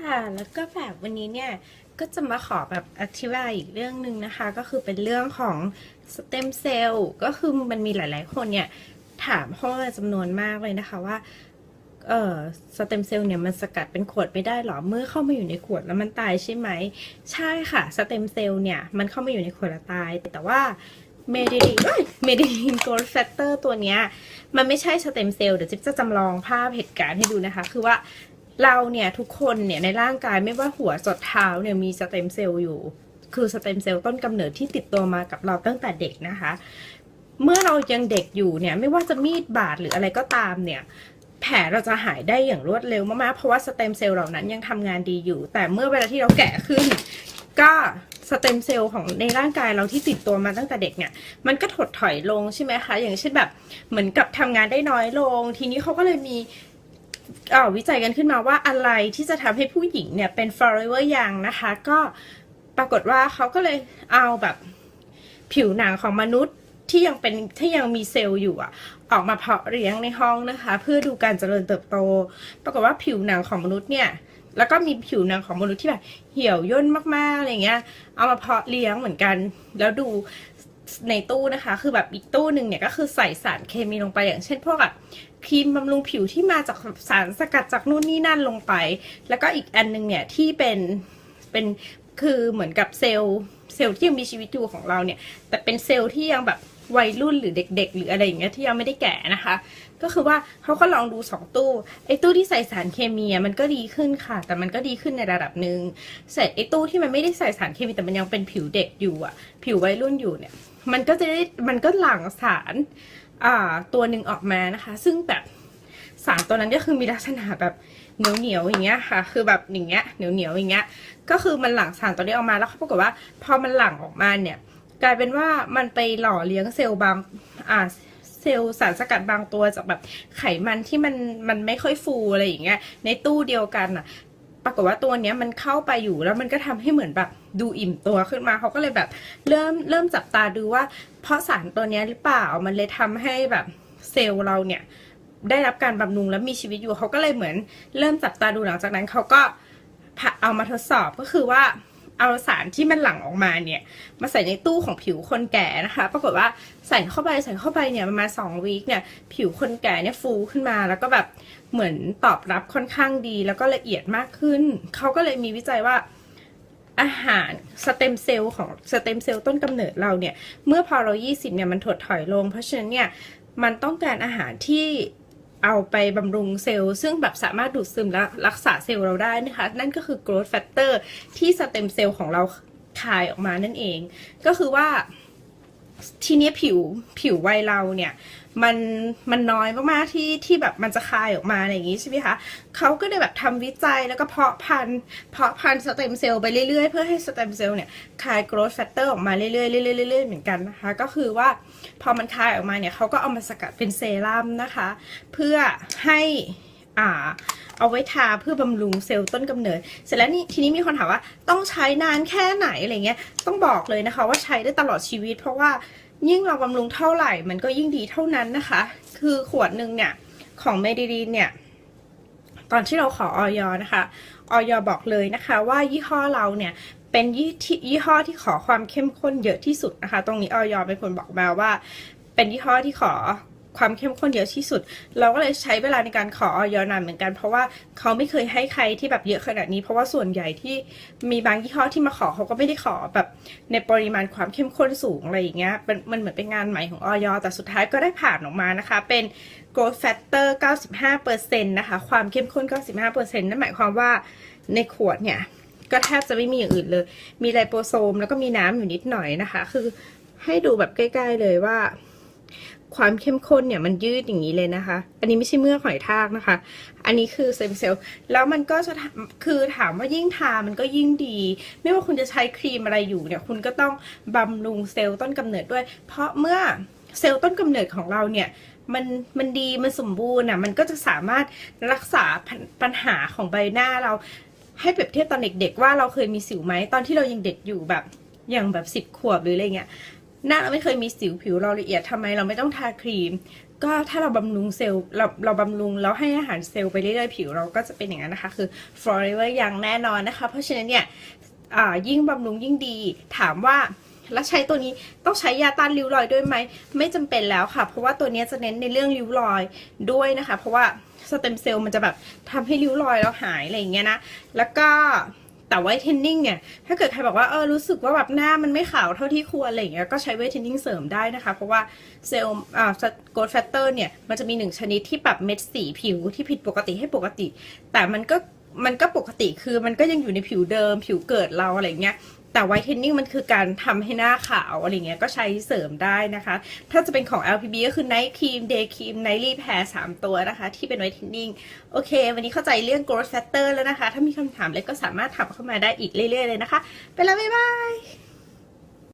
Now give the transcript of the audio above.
ค่ะ แล้วก็แบบวันนี้เนี่ย ก็จะมาขอแบบอธิบายอีกเรื่องหนึ่งนะคะ ก็คือเป็นเรื่องของสเต็มเซลล์ก็คือมันมีหลาย ๆ คนเนี่ย ถามเข้ามาจำนวนมากเลยนะคะว่าเออสเต็มเซลล์เนี่ยมันสกัดเป็นขวดไม่ได้หรอเมื่อเข้ามาอยู่ในขวดแล้วมันตายใช่ไหม ใช่ค่ะสเต็มเซลล์เนี่ยมันเข้ามาอยู่ในขวดแล้วตาย แต่ว่าเมดิลินเมดิลินโกลด์แฟตเตอร์ตัวเนี้ยมันไม่ใช่สเต็มเซลล์เดี๋ยวจิ๊บจะจำลองภาพเหตุการณ์ให้ดูนะคะ คือว่า เราเนี่ยทุกคนเนี่ยในร่างกายไม่ว่าหัวจดเท้าเนี่ยมีสเต็มเซลล์อยู่ คือสเต็มเซลล์ต้นกำเนิดที่ติดตัวมากับเราตั้งแต่เด็กนะคะ เมื่อเรายังเด็กอยู่เนี่ยไม่ว่าจะมีดบาดหรืออะไรก็ตามเนี่ยแผลเราจะหายได้อย่างรวดเร็วมากๆ เพราะว่าสเต็มเซลล์เหล่านั้นยังทำงานดีอยู่ แต่เมื่อเวลาที่เราแก่ขึ้น ก็สเต็มเซลล์ของในร่างกายเราที่ติดตัวมาตั้งแต่เด็กเนี่ย มันก็ถดถอยลงใช่ไหมคะ อย่างเช่นแบบเหมือนกับทำงานได้น้อยลง ทีนี้เขาก็เลยมี วิจัยกันขึ้นมาว่าอะไรที่จะทำให้ผู้หญิงเนี่ยเป็น forever young นะคะ ก็ปรากฏว่าเขาก็เลยเอาแบบผิวหนังของมนุษย์ที่ยังเป็นที่ยังมีเซลล์อยู่อะออกมาเพาะเลี้ยงในห้องนะคะ เพื่อดูการเจริญเติบโต ปรากฏว่าผิวหนังของมนุษย์เนี่ยแล้วก็มีผิวหนังของมนุษย์ที่แบบเหี่ยวย่นมากๆอะไรเงี้ย เอามาเพาะเลี้ยงเหมือนกัน แล้วดู ในตู้นะคะ คือแบบอีกตู้หนึ่งเนี่ยก็คือใส่สารเคมีลงไปอย่างเช่นพวกแบบครีมบำรุงผิวที่มาจากสารสกัดจากนู่นนี่นั่นลงไป แล้วก็อีกอันหนึงเนี่ยที่เป็นเป็นคือเหมือนกับเซลล์เซลล์ที่ยังมีชีวิตอยู่ของเราเนี่ย แต่เป็นเซลล์ที่ยังแบบวัยรุ่นหรือเด็ก ๆ หรืออะไรอย่างเงี้ยที่ยังไม่ได้แก่นะคะ ก็คือว่าเขาก็ลองดูสองตู้ไอ้ตู้ที่ใส่สารเคมีมันก็ดีขึ้นค่ะ แต่มันก็ดีขึ้นในระดับหนึ่งเสร็จไอ้ตู้ที่มันไม่ได้ใส่สารเคมีแต่มันยังเป็นผิวเด็กอยู่อะผิววัยรุ่นอยู่เนี่ย มันก็จะได้มันก็หลั่งสารอ่าตัวหนึ่งออกมานะคะ ซึ่งแบบสารตัวนั้นก็คือมีลักษณะแบบเหนียวเหนียวๆอย่างเงี้ยค่ะ คือแบบอย่างเงี้ยเหนียวเหนียวๆอย่างเงี้ย ก็คือมันหลั่งสารตัวนี้ออกมาแล้วเขาปรากฏว่า พอมันหลั่งออกมาเนี่ย กลายเป็นว่ามันไปหล่อเลี้ยงเซลล์บางอ่าเซลล์สารสกัดบางตัวจากแบบไขมันที่มันมันไม่ค่อยฟูอะไรอย่างเงี้ยในตู้เดียวกันอะ ปรากฏว่าตัวเนี้ยมันเข้าไปอยู่แล้วมันก็ทำให้เหมือนแบบดูอิ่มตัวขึ้นมาเขาก็เลยแบบเริ่มเริ่มจับตาดูว่า เพราะสารตัวเนี้ยหรือเปล่ามันเลยทำให้แบบเซลล์เราเนี่ยได้รับการบำรุงและมีชีวิตอยู่เขาก็เลยเหมือนเริ่มจับตาดูหลังจากนั้นเขาก็เอามาทดสอบก็คือว่า เอาสารที่มันหลั่งออกมาเนี่ย มาใส่ในตู้ของผิวคนแก่นะคะ ปรากฏว่าใส่เข้าไปใส่เข้าไปเนี่ยประมาณสองวีคเนี่ยผิวคนแก่เนี่ยฟูขึ้นมาแล้วก็แบบเหมือนตอบรับค่อนข้างดี แล้วก็ละเอียดมากขึ้น เขาก็เลยมีวิจัยว่าอาหารสเต็มเซลล์ของสเต็มเซลล์ต้นกำเนิดเราเนี่ย เมื่อพอเรา 20 เนี่ยมันถดถอยลง เพราะฉะนั้นเนี่ยมันต้องการอาหารที่ เอาไปบำรุงเซลล์ซึ่งแบบสามารถดูดซึมและรักษาเซลล์เราได้นะคะ นั่นก็คือ growth factor ที่สเต็มเซลล์ของเราคายออกมานั่นเอง ก็คือว่า ทีนี้ผิวผิววัยเราเนี่ย มันมันน้อยมากๆที่ที่แบบมันจะคายออกมาอะไรอย่างงี้ใช่ไหมคะเขาก็เลยแบบทำวิจัยแล้วก็เพาะพันธุ์เพาะพันธุ์สเต็มเซลล์ไปเรื่อยๆ เพื่อให้สเต็มเซลล์เนี่ยคาย growth factor ออกมาเรื่อยๆเรื่อยๆเรื่อยๆเหมือนกันนะคะ ก็คือว่าพอมันคายออกมาเนี่ยเขาก็เอามาสกัดเป็นเซรั่มนะคะ เพื่อให้อ่า เอาไว้ทาเพื่อบำรุงเซลล์ต้นกำเนิด เสร็จแล้วนี่ทีนี้มีคนถามว่าต้องใช้นานแค่ไหนอะไรเงี้ย ต้องบอกเลยนะคะ ว่าใช้ได้ตลอดชีวิต เพราะว่ายิ่งเราบำรุงเท่าไหร่ มันก็ยิ่งดีเท่านั้นนะคะ คือขวดหนึ่งเนี่ยของเมดิลีนเนี่ยตอนที่เราขอออยนะคะออยบอกเลยนะคะว่ายี่ห้อเราเนี่ยเป็นยี่ที่ยี่ห้อที่ขอความเข้มข้นเยอะที่สุดนะคะ ตรงนี้ออยเป็นคนบอกมาว่า เป็นยี่ห้อที่ขอ ความเข้มข้นเยอะที่สุด เราก็เลยใช้เวลาในการขอออยนานเหมือนกัน เพราะว่าเขาไม่เคยให้ใครที่แบบเยอะขนาดนี้ เพราะว่าส่วนใหญ่ที่มีบางยี่ห้อที่มาขอเขาก็ไม่ได้ขอแบบในปริมาณความเข้มข้นสูงอะไรอย่างเงี้ยมันมันเหมือนเป็นงานใหม่ของออยแต่สุดท้ายก็ได้ผ่านออกมานะคะ เป็น growth factor 95%นะคะ ความเข้มข้น 95%นั่นหมายความว่าในขวดเนี่ยก็แทบจะไม่มีอย่างอื่นเลย มีไลโปโซมแล้วก็มีน้ำอยู่นิดหน่อยนะคะ คือให้ดูแบบใกล้ ๆ เลยว่า ความเข้มข้นเนี่ยมันยืดอย่างนี้เลยนะคะ อันนี้ไม่ใช่เมื่อหอยทากนะคะ อันนี้คือเซมเซลล์แล้วมันก็จะคือถามว่ายิ่งทามันก็ยิ่งดี ไม่ว่าคุณจะใช้ครีมอะไรอยู่เนี่ย คุณก็ต้องบำรุงเซลล์ต้นกำเนิดด้วย เพราะเมื่อเซลล์ต้นกำเนิดของเราเนี่ยมันมันดีมันสมบูรณ์อะมันก็จะสามารถรักษาปัญหาของใบหน้าเราให้เปรียบเทียบตอนเด็กๆว่าเราเคยมีสิวไหมตอนที่เรายังเด็กอยู่แบบอย่างแบบสิบขวบหรืออะไรเงี้ย หน้าเราไม่เคยมีสิวผิวเราละเอียดทำไมเราไม่ต้องทาครีม ก็ถ้าเราบำรุงเซลล์เราเราบำรุงแล้วให้อาหารเซลล์ไปเรื่อยๆผิวเราก็จะเป็นอย่างนั้นนะคะ คือ forever อย่างแน่นอนนะคะ เพราะฉะนั้นเนี่ยอ่ายิ่งบำรุงยิ่งดี ถามว่าแล้วใช้ตัวนี้ต้องใช้ยาต้านริ้วรอยด้วยไหม ไม่จำเป็นแล้วค่ะ เพราะว่าตัวนี้จะเน้นในเรื่องริ้วรอยด้วยนะคะ เพราะว่าสเต็มเซลล์มันจะแบบทำให้ริ้วรอยเราหายอะไรอย่างเงี้ยนะ แล้วก็ แต่ไวท์เทนนิ่งเนี่ยถ้าเกิดใครบอกว่าเออรู้สึกว่าแบบหน้ามันไม่ขาวเท่าที่ควรอะไรอย่างเงี้ยก็ใช้ไวท์เทนนิ่งเสริมได้นะคะ เพราะว่าเซลล์อ่าโกลด์แฟตเตอร์เนี่ยมันจะมีหนึ่งชนิดที่ปรับเม็ดสีผิวที่ผิดปกติให้ปกติ แต่มันก็มันก็ปกติคือมันก็ยังอยู่ในผิวเดิมผิวเกิดเราอะไรเงี้ย แต่ไวท์เทนนิ่งมันคือการทำให้หน้าขาวอะไรเงี้ยก็ใช้เสริมได้นะคะ ถ้าจะเป็นของ LPB ก็คือ Night Cream Day Cream Nightly Pair 3 ตัวนะคะ ที่เป็นไวท์เทนนิ่งโอเค วันนี้เข้าใจเรื่อง growth factor แล้วนะคะ ถ้ามีคำถามอะไรก็สามารถถามเข้ามาได้อีกเรื่อยๆเลยนะคะ ไปแล้ว บ๊ายบาย